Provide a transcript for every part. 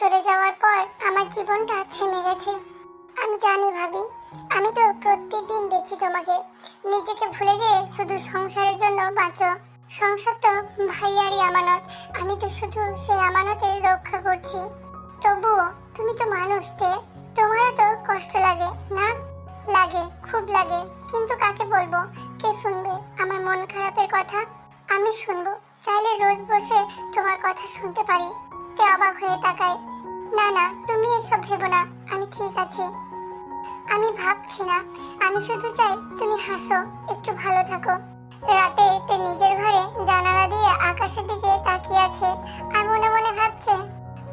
চলে যাওয়ার পর আমার জীবনটা থেমে গেছে। আমি জানি ভাবি, আমি তো প্রত্যেকদিন দেখি তোমাকে। নিজেকে ভুলে গিয়ে শুধু সংসারের জন্য বাঁচো। সংসার তো ভাইয়ারই আমানত। আমি তো শুধু সেই আমানতের রক্ষা করছি। তবুও তুমি তো মানুষ তে, তোমারও তো কষ্ট লাগে, না? লাগে, খুব লাগে। কিন্তু কাকে বলব? কে শুনবে আমার মন খারাপের কথা? আমি শুনব। চাইলে রোজ বসে তোমার কথা শুনতে পারি। তে অবাক হয়ে তাকায়। না না, তুমি এসব ভেবো না, আমি ঠিক আছি। আমি ভাবছি না, আমি শুধু চাই তুমি হাসো, একটু ভালো থাকো। রাতে তে নিজের ঘরে জানালা দিয়ে আকাশের দিকে তাকিয়ে আছে আর মনে মনে ভাবছে,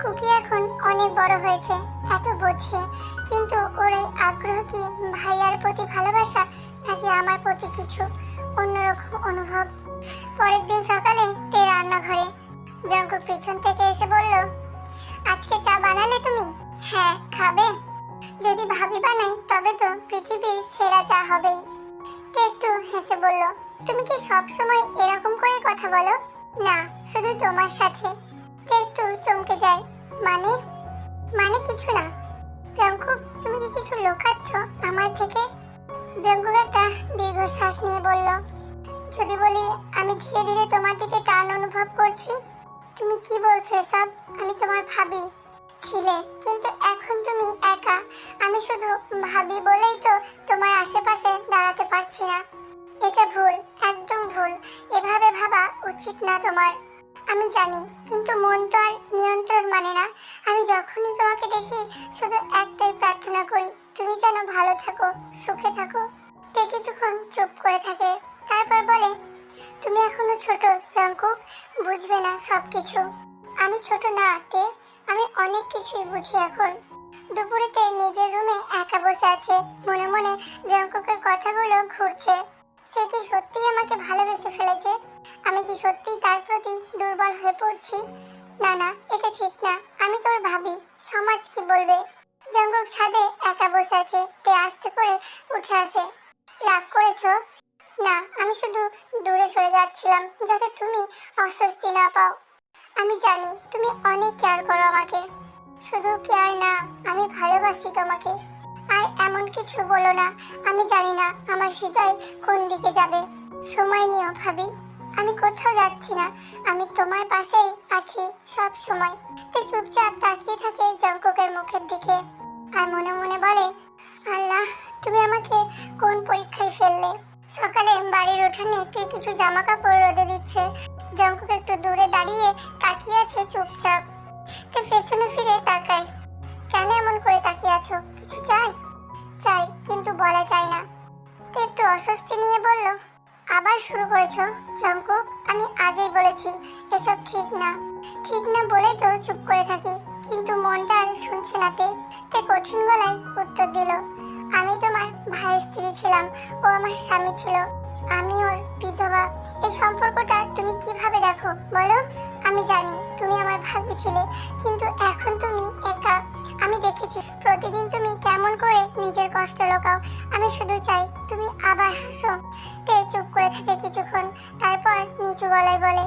কুকি এখন অনেক বড় হয়েছে, এত বোঝে। কিন্তু ওর এই আগ্রহ কি ভাইয়ার প্রতি ভালোবাসা, নাকি আমার প্রতি কিছু অন্যরকম অনুভব? পরের দিন সকালে তে রান্নাঘরে জঙ্কুক পিছন থেকে এসে বলল, আজকে চা বানালে তুমি? হ্যাঁ খাবে। যদি ভাবি বানাই, তবে তো পৃথিবীর সেরা চা হবেই। একটু হেসে বলল, তুমি কি সব সময় এরকম করে কথা বলো? না, শুধু তোমার সাথে। একটু চমকে যায়। মানে? মানে কিছু না। জঙ্কুক তুমি কি কিছু লুকাচ্ছ আমার থেকে? জঙ্কুক একটা দীর্ঘশ্বাস নিয়ে বলল, যদি বলি, আমি ধীরে ধীরে তোমার দিকে টান অনুভব করছি। তুমি কি বলছো এসব? আমি তোমার ভাবি ছিলে, কিন্তু এখন তুমি একা। আমি শুধু ভাবি বলেই তো তোমার আশেপাশে দাঁড়াতে পারছি না। এটা ভুল, একদম ভুল। এভাবে ভাবা উচিত না তোমার। আমি জানি, কিন্তু মন তো আর নিয়ন্ত্রণ মানে না। আমি যখনই তোমাকে দেখি, শুধু একটাই প্রার্থনা করি, তুমি যেন ভালো থাকো, সুখে থাকো। তে কিছুক্ষণ চুপ করে থাকে, তারপর বলে তুমি এখনও ছোট, জঙ্কুক। বুঝবে না সব কিছু আমি ছোট না তে আমি অনেক কিছুই বুঝি এখন। দুপুরেতে নিজের রুমে একা বসে আছে। মনে মনে জঙ্কুকের কথাগুলো ঘুরছে। সে কি সত্যিই আমাকে ভালোবেসে ফেলেছে? আমি কি সত্যিই তার প্রতি দুর্বল হয়ে পড়ছি? না না, এটা ঠিক না। আমি তোর ভাবি। সমাজ কি বলবে? জঙ্কুক ছাদে একা বসে আছে। তে আস্তে করে উঠে আসে। রাগ করেছ? না, আমি শুধু দূরে সরে যাচ্ছিলাম যাতে তুমি অস্বস্তি না পাও। আমি জানি তুমি অনেক কেয়ার করো আমাকে। শুধু কেয়ার না, আমি ভালোবাসি তোমাকে। আর এমন কিছু বলো না, আমি জানি না আমার হৃদয় কোন দিকে যাবে। সময় নিও ভাবি, আমি কোথাও যাচ্ছি না, আমি তোমার পাশেই আছি সব সময়। তে চুপচাপ তাকিয়ে থাকে জঙ্কুকের মুখের দিকে আর মনে মনে বলে, আল্লাহ, তুমি আমাকে কোন পরীক্ষায় ফেললে? সকালে বাড়ির উঠানে কে কিছু জামা কাপড় রোদে দিচ্ছে? জঙ্কুক একটু দূরে দাঁড়িয়ে তাকিয়ে আছে চুপচাপ। তে পেছনে ফিরে তাকায়। কেন এমন করে তাকিয়ে আছো? কিছু চাই? চাই, কিন্তু বলা যায় না। তে একটু অস্বস্তি নিয়ে বলল, আবার শুরু করেছ, জঙ্কুক? আমি আগেই বলেছি, এসব ঠিক না। ঠিক না বলেই তো চুপ করে থাকি। কিন্তু মনটা আর শুনছে না তে কঠিন গলায় উত্তর দিল আমি তোমার ভাইয়ের স্ত্রী ছিলাম, ও আমার স্বামী ছিল। আমি ওর বিধবা। এই সম্পর্কটা তুমি কীভাবে দেখো, বলো? আমি জানি তুমি আমার ভাবি ছিলে, কিন্তু এখন তুমি একা। আমি দেখেছি, প্রতিদিন তুমি কেমন করে নিজের কষ্ট লোকাও। আমি শুধু চাই তুমি আবার হাসো। তে চুপ করে থাকে কিছুক্ষণ, তারপর নিচু গলায় বলে,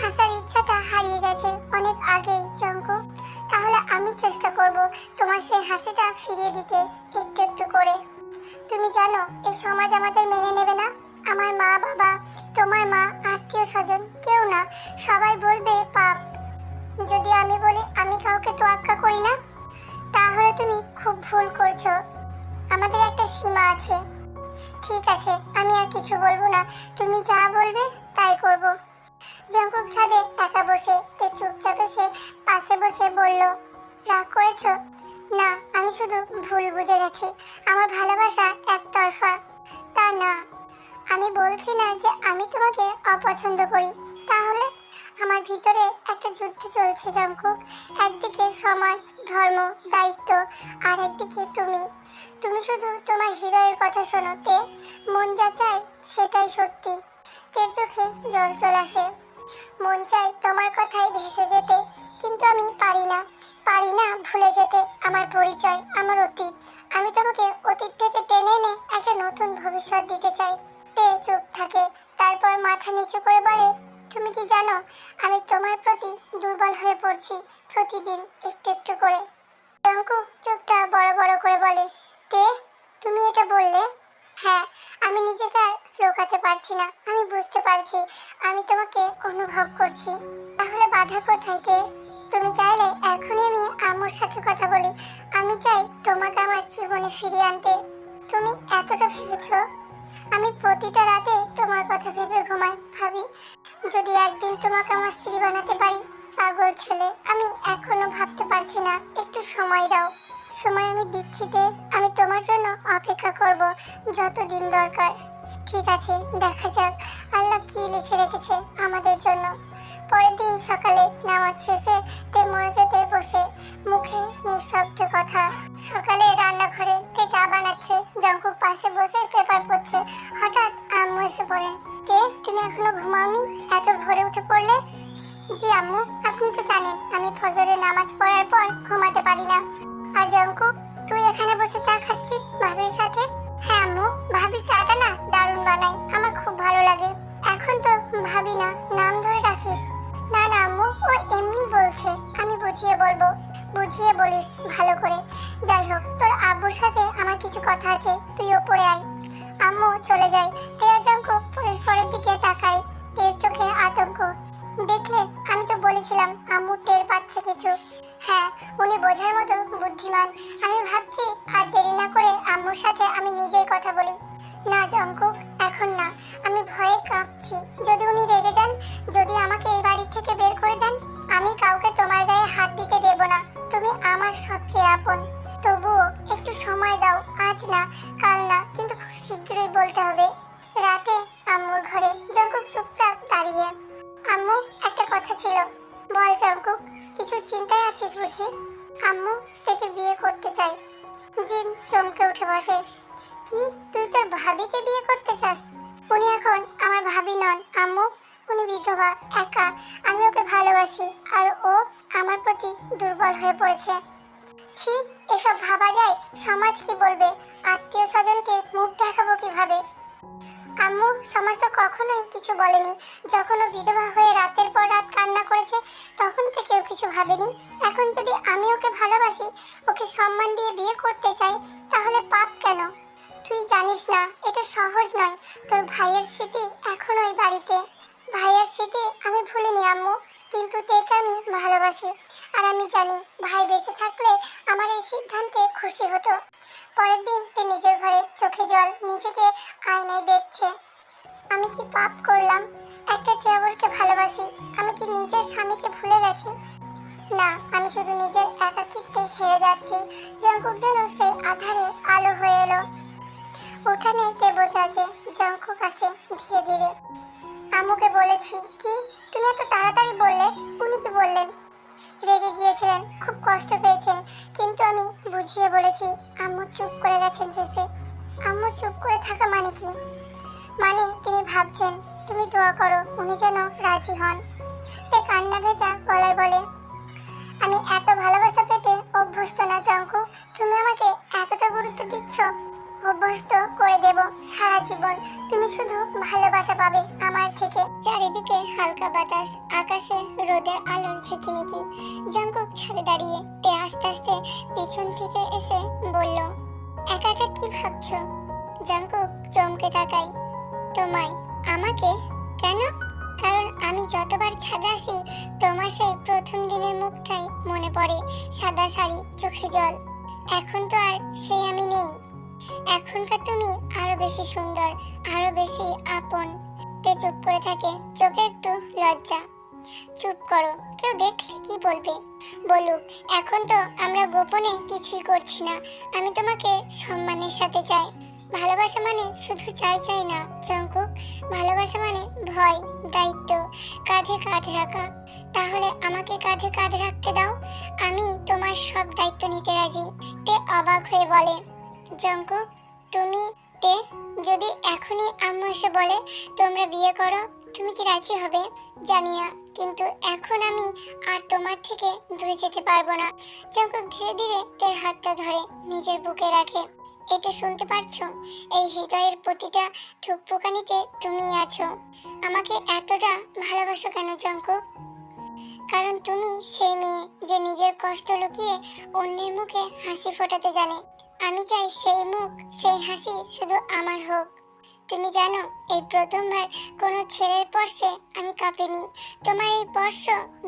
হাসার ইচ্ছাটা হারিয়ে গেছে অনেক আগে চঙ্কু তাহলে আমি চেষ্টা করব তোমার সেই হাসিটা ফিরিয়ে দিতে একটু একটু করে। তুমি জানো এই সমাজ আমাদের মেনে নেবে না। আমার মা, বাবা, তোমার মা, আত্মীয় স্বজন, কেউ না। সবাই বলবে, পাপ। যদি আমি বলি, আমি কাউকে তোয়াক্কা করি না? তাহলে তুমি খুব ভুল করছ। আমাদের একটা সীমা আছে। ঠিক আছে, আমি আর কিছু বলব না। তুমি যা বলবে, তাই করব। জঙ্কুক ছাদে একা বসে তে চুপচাপ এসে পাশে বসে বলল, রাগ করেছ? না, আমি শুধু ভুল বুঝে গেছি। আমার ভালোবাসা একতরফা। তা না, আমি বলছি না যে আমি তোমাকে অপছন্দ করি। তাহলে আমার ভিতরে একটা যুদ্ধ চলছে, জঙ্কুক। একদিকে সমাজ, ধর্ম, দায়িত্ব, আর একদিকে তুমি। তুমি শুধু তোমার হৃদয়ের কথা শোনোতে মন যা চায় সেটাই সত্যি। তের চোখে জল চলে আসে। মন চাই তোমার কথাই ভেসে যেতে, কিন্তু আমি পারি না। পারি না ভুলে যেতে, আমার পরিচয়, আমার অতীত। আমি তোমাকে অতীত থেকে টেনে এনে একটা নতুন ভবিষ্যৎ দিতে চাই। তে চুপ থাকে, তারপর মাথা নিচু করে বলে, তুমি কি জানো, আমি তোমার প্রতি দুর্বল হয়ে পড়ছি প্রতিদিন একটু একটু করে? জঙ্কু চোখটা বড় বড় করে বলে, তে, তুমি এটা বললে? হ্যাঁ আমি নিজেকে আর লোকাতে পারছি না। আমি বুঝতে পারছি, আমি তোমাকে অনুভব করছি। তাহলে বাধা কোথায় তে তুমি চাইলে এখনই আমি আম্মুর সাথে কথা বলি। আমি চাই তোমাকে আমার জীবনে ফিরিয়ে আনতে। তুমি এতটা ভেবেছো? আমি প্রতিটা রাতে তোমার কথা ভেবে ঘুমাই। ভাবি, যদি একদিন তোমাকে আমার স্ত্রী বানাতে পারি, পাগল ছেলে, আমি এখনও ভাবতে পারছি না। একটু সময় দাও। সময় আমি দিচ্ছি তে আমি তোমার জন্য অপেক্ষা করব যত দিন দরকার। ঠিক আছে, দেখা যাক। আল্লাহ কি লিখে রেখেছে আমাদের জন্য। পরের দিন সকালে নামাজ শেষে তে মনোযোগে বসে মুখে নিঃশব্দ কথা। সকালে রান্নাঘরে তে চা বানাচ্ছে জঙ্কুক পাশে বসে পেপার পড়ছে। হঠাৎ আম্মু এসে পড়েন তে তুমি এখনও ঘুমাওনি? এত ভোরে উঠে পড়লে? জি আম্মু, আপনি তো জানেন, আমি ফজরে নামাজ পড়ার পর ঘুমাতে পারি না। আর জঙ্কু তুই এখানে বসে চা খাচ্ছিস ভাবির সাথে? হ্যাঁ কথা বলি। না জঙ্কুক এখন না। আমি ভয়ে কাঁপছি। যদি উনি রেগে যান, যদি আমাকে এই বাড়ি থেকে বের করে দেন, আমি কাউকে তোমার গায়ে হাত দিতে দেব না। তুমি আমার সবচেয়ে আপন। তবুও একটু সময় দাও। আজ না, কাল না, কিন্তু খুব শীঘ্রই বলতে হবে। রাতে আম্মুর ঘরে। জঙ্কুক চুপচাপ দাঁড়িয়ে। আম্মু, একটা কথা ছিল। বল জঙ্কুক কিছু চিন্তায় আছিস বুঝি? আম্মু থেকে বিয়ে করতে চাই। জিন চমকে উঠে বসে। কি? তুই তোর ভাবিকে বিয়ে করতে চাস? উনি এখন আমার ভাবি নন, আম্মু। উনি বিধবা, একা। আমি ওকে ভালোবাসি আর ও আমার প্রতি দুর্বল হয়ে পড়েছে। ছি, এসব ভাবা যায়? সমাজ কি বলবে? আত্মীয় স্বজনকে মুখ দেখাবো কীভাবে? আম্মু, সমাজ তো কখনোই কিছু বলেনি। যখন ও বিধবা হয়ে রাতের পর রাত কান্না করেছে, তখন থেকে কেউ কিছু ভাবেনি। এখন যদি আমি ওকে ভালোবাসি, ওকে সম্মান দিয়ে বিয়ে করতে চাই, তাহলে পাপ কেন? তুই জানিস না, এটা সহজ নয়। তোর ভাইয়ের স্মৃতি এখনও ওই বাড়িতে। ভাইয়ের স্মৃতি আমি ভুলিনি, আম্মু, কিন্তু তেকে আমি ভালোবাসি। আর আমি জানি, ভাই বেঁচে থাকলে আমার এই সিদ্ধান্তে খুশি হতো। পরের দিন তে নিজের ঘরে চোখে জল নিজেকে আয়নায় দেখছে। আমি কি পাপ করলাম? একটা চেয়াবরকে ভালোবাসি। আমি কি নিজের স্বামীকে ভুলে গেছি? না, আমি শুধু নিজের একাকিত্বে হেরে যাচ্ছি। জঙ্কুক যেন সেই আধারে আলো হয়ে এলো। উঠানে বসে আছে জঙ্কুক আসে ধীরে ধীরে। আম্মুকে বলেছি, কি? তুমি এত তাড়াতাড়ি বললে? উনি কি বললেন? রেগে গিয়েছিলেন, খুব কষ্ট পেয়েছেন, কিন্তু আমি বুঝিয়ে বলেছি, আম্মু চুপ করে গেছেন শেষে। আম্মু চুপ করে থাকা মানে কি? মানে তিনি ভাবছেন, তুমি দোয়া করো, উনি যেন রাজি হন। তে কান্না ভেজা গলায় বলে, আমি এত ভালোবাসা পেতে অভ্যস্ত না জঙ্কু তুমি আমাকে এতটা গুরুত্ব দিচ্ছ? অভ্যস্ত করে দেব সারা জীবন। তুমি শুধু ভালোবাসা পাবে আমার থেকে। চারিদিকে হালকা বাতাস, আকাশে রোদের আলোর ঝিকিমিকি। জঙ্কুক ছাড়ে দাঁড়িয়ে তে আস্তে আস্তে পিছন থেকে এসে বলল, একা একা কি ভাবছ? জঙ্কুক চমকে তাকাই তোমায়, আমাকে? কেন? কারণ আমি যতবার ছাদে আসি, তোমার সেই প্রথম দিনের মুখটাই মনে পড়ে সাদা শাড়ি, চোখে জল। এখন তো আর সেই আমি নেই। এখনকার তুমি আরও বেশি সুন্দর, আরও বেশি আপন। তে চুপ করে থাকে, চোখে একটু লজ্জা। চুপ করো, কেউ দেখলে কি বলবে? বলুক, এখন তো আমরা গোপনে কিছুই করছি না। আমি তোমাকে সম্মানের সাথে চাই। ভালোবাসা মানে শুধু চাই চাই না চঙ্কুক ভালোবাসা মানে ভয়, দায়িত্ব, কাঁধে কাঁধ রাখা। তাহলে আমাকে কাঁধে কাঁধ রাখতে দাও? আমি তোমার সব দায়িত্ব নিতে রাজি। তে অবাক হয়ে বলে জঙ্কুক তুমি তে, যদি এখনই আম্মু এসে বলে, তোমরা বিয়ে করো, তুমি কি রাজি হবে? জানি না, কিন্তু এখন আমি আর তোমার থেকে দূরে যেতে পারব না। জঙ্কুক ধীরে ধীরে তের হাতটা ধরে নিজের বুকে রাখে। এটা শুনতে পারছ? এই হৃদয়ের প্রতিটা ঠুকপুকানিতে তুমি আছো। আমাকে এতটা ভালোবাসো কেন জঙ্কুক কারণ তুমি সেই মেয়ে যে নিজের কষ্ট লুকিয়ে অন্যের মুখে হাসি ফোটাতে জানে। আমি চাই সেই মুখ, সেই হাসি শুধু আমার হোক। তুমি জানো, এই প্রথমবার কোনো ছেলের পর্শে আমি কাঁপিনি। তোমার এই স্পর্শ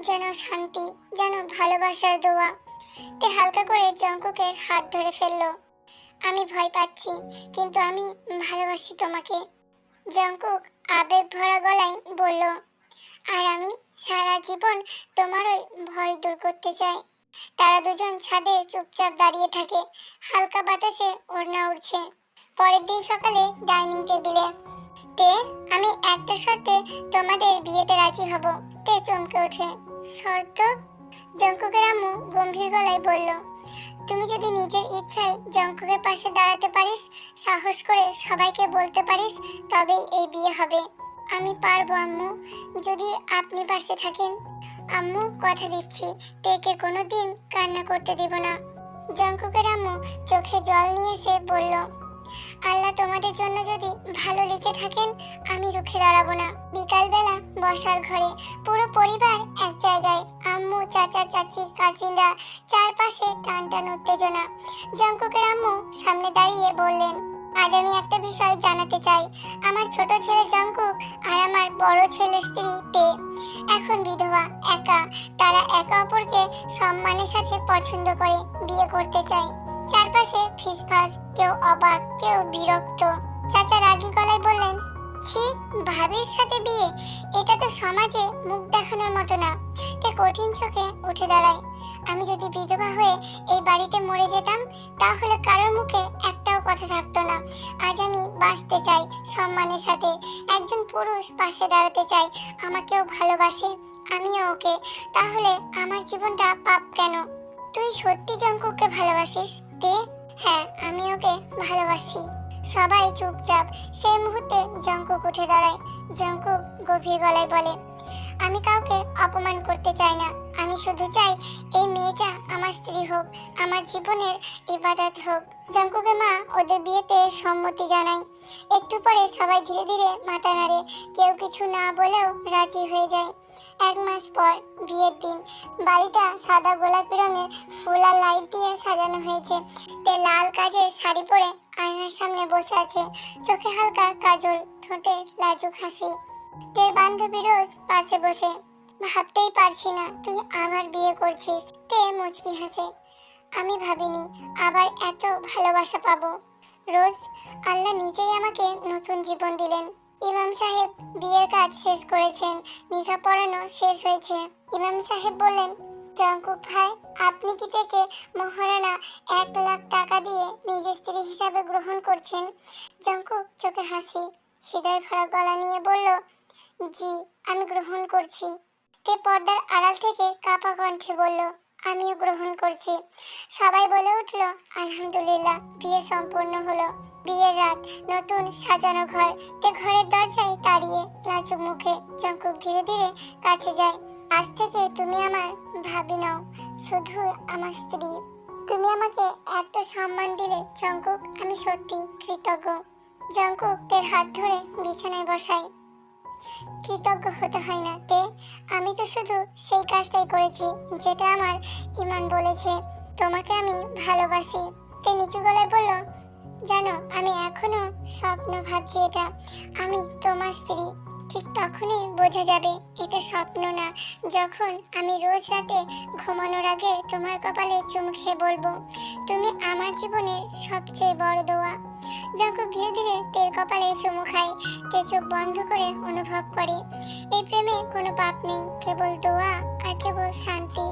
যেন শান্তি, যেন ভালোবাসার দোয়া। তে হালকা করে জঙ্কুকের হাত ধরে ফেলল। আমি ভয় পাচ্ছি, কিন্তু আমি ভালোবাসি তোমাকে। জঙ্কুক আবেগ ভরা গলায় বলল, আর আমি সারা জীবন তোমারই ভয় দূর করতে চাই। তারা দুজন ছাদে চুপচাপ দাঁড়িয়ে থাকে। হালকা বাতাসে ওড়না উঠছে পরের দিন সকালে ডাইনিং টেবিলে। তে, আমি একটা শর্তে তোমাদের বিয়েতে রাজি হব। তে চমকে ওঠে। শর্ত? জঙ্কুকের আম্মু গম্ভীর গলায় বলল, তুমি যদি নিজের ইচ্ছায় জঙ্কুকের পাশে দাঁড়াতে পারিস, সাহস করে সবাইকে বলতে পারিস, তবেই এই বিয়ে হবে। আমি পারব আম্মু। যদি আপনি পাশে থাকেন আম্মু, কথা দিচ্ছি। তেকে কোনো দিন কান্না করতে দিব না। জঙ্কুকের আম্মু চোখে জল নিয়ে এসে বলল, আল্লাহ তোমাদের জন্য যদি ভালো লিখে থাকেন, আমি রুখে দাঁড়াবো না। বিকালবেলা বসার ঘরে পুরো পরিবার এক জায়গায়। আম্মু, চাচা, চাচি, কাজিনরা চারপাশে টান টান উত্তেজনা। জঙ্কুকের আম্মু সামনে দাঁড়িয়ে বললেন আজ আমি একটা বিষয় জানাতে চাই। আমার ছোট ছেলে জঙ্কুক আর আমার বড় ছেলে স্ত্রী তে। এখন বিধবা, একা। তারা একে অপরকে সম্মানের সাথে পছন্দ করে বিয়ে করতে চায়। চারপাশে ফিসফাস, কেউ অবাক, কেউ বিরক্ত। চাচা রাগী গলায় বললেন, ছি, ভাবির সাথে বিয়ে? এটা তো সমাজে মুখ দেখানোর মতো না। তে কঠিন চোখে উঠে দাঁড়ায়। আমি যদি বিধবা হয়ে এই বাড়িতে মরে যেতাম, তাহলে কারোর মুখে একটাও কথা থাকতো না। আজ আমি বাঁচতে চাই সম্মানের সাথে। একজন পুরুষ পাশে দাঁড়াতে চাই আমাকেও ভালোবাসে, আমিও ওকে। তাহলে আমার জীবনটা পাপ কেন? তুই সত্যি জঙ্কুককে ভালোবাসিস? তে? হ্যাঁ আমি ওকে ভালোবাসি। সবাই চুপচাপ। সেই মুহূর্তে জঙ্কুক উঠে দাঁড়ায়। জঙ্কুক গভীর গলায় বলে আমি কাউকে অপমান করতে চাই না। আমি শুধু চাই এই মেয়েটা আমার স্ত্রী হোক, আমার জীবনের ইবাদত হোক। জঙ্কুকের মা ওদের বিয়েতে সম্মতি জানায়। একটু পরে সবাই ধীরে ধীরে মাথা নাড়ে, কেউ কিছু না বলেও রাজি হয়ে যায়। এক মাস পর বিয়ের দিন, বাড়িটা সাদা গোলাপি রঙের ফুল আর লাইট দিয়ে সাজানো হয়েছে। তে লাল কাজের শাড়ি পরে আয়নার সামনে বসে আছে। চোখে হালকা কাজল, ঠোঁটে লাজুক হাসি। তের বান্ধবী রোজ পাশে বসে। ভাবতেই পারছি না তুই আবার বিয়ে করছিস। তে মুচকি হাসে। আমি ভাবিনি আবার এত ভালোবাসা পাবো। রোজ আল্লাহ নিজেই আমাকে নতুন জীবন দিলেন। ইমাম সাহেব বিয়ের কাজ শেষ করেছেন নিখা পড়ানো শেষ হয়েছে। ইমাম সাহেব বললেন, জঙ্কুক ভাই, আপনি কি থেকে মহারানা এক লাখ টাকা দিয়ে নিজের স্ত্রী হিসাবে গ্রহণ করছেন? জঙ্কুক চোখে হাসি, হৃদয় ভরা গলা নিয়ে বলল জি, আমি গ্রহণ করছি। তে পর্দার আড়াল থেকে কাপা কণ্ঠে বলল, আমিও গ্রহণ করছি। সবাই বলে উঠল, আলহামদুলিল্লাহ, বিয়ে সম্পূর্ণ হলো। বিয়ের রাত, নতুন সাজানো ঘর। তে ঘরের দরজায় দাঁড়িয়ে লাজুক মুখে জঙ্কুক ধীরে ধীরে কাছে যায়। আজ থেকে তুমি আমার ভাবি নাও, শুধু আমার স্ত্রী। তুমি আমাকে এত সম্মান দিলে জঙ্কুক আমি সত্যি কৃতজ্ঞ। জঙ্কুক তের হাত ধরে বিছানায় বসাই কৃতজ্ঞ হতে হয় না তে। আমি তো শুধু সেই কাজটাই করেছি, যেটা আমার ইমান বলেছে। তোমাকে আমি ভালোবাসি। তে নিচু গলায় বলল, জানো, আমি এখনও স্বপ্ন ভাবছি এটা। আমি তোমার স্ত্রী। ঠিক তখনই বোঝা যাবে, এটা স্বপ্ন না। যখন আমি রোজ রাতে ঘুমানোর আগে তোমার কপালে চুম খেয়ে বলব, তুমি আমার জীবনের সবচেয়ে বড় দোয়া। যখন ধীরে ধীরে তের কপালে চুমু খায় তে চোখ বন্ধ করে অনুভব করে, এই প্রেমে কোনো পাপ নেই, কেবল দোয়া আর কেবল শান্তি।